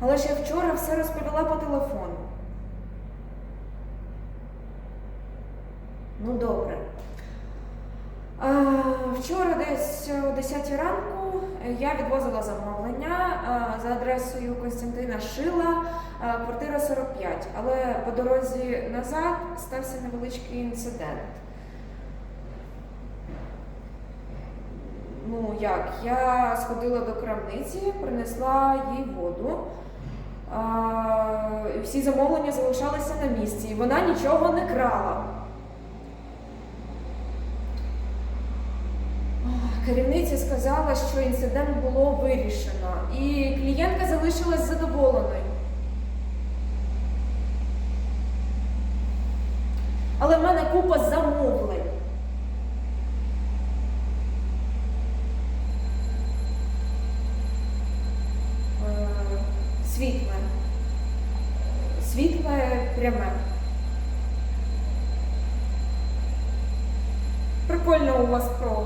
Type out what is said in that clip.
Але ж я вчора все розповіла по телефону. Ну, добре. А, вчора десь о 10 ранку я відвозила замовлення а, за адресою Костянтина Шила, а, квартира 45. Але по дорозі назад стався невеличкий інцидент. Ну як, я сходила до крамниці, принесла їй воду. Всі замовлення залишалися на місці, і вона нічого не крала. Керівниця сказала, що інцидент було вирішено, і клієнтка залишилась задоволеною. Але в мене купа замовлень. Світле. Світле пряме. Прикольно у вас про.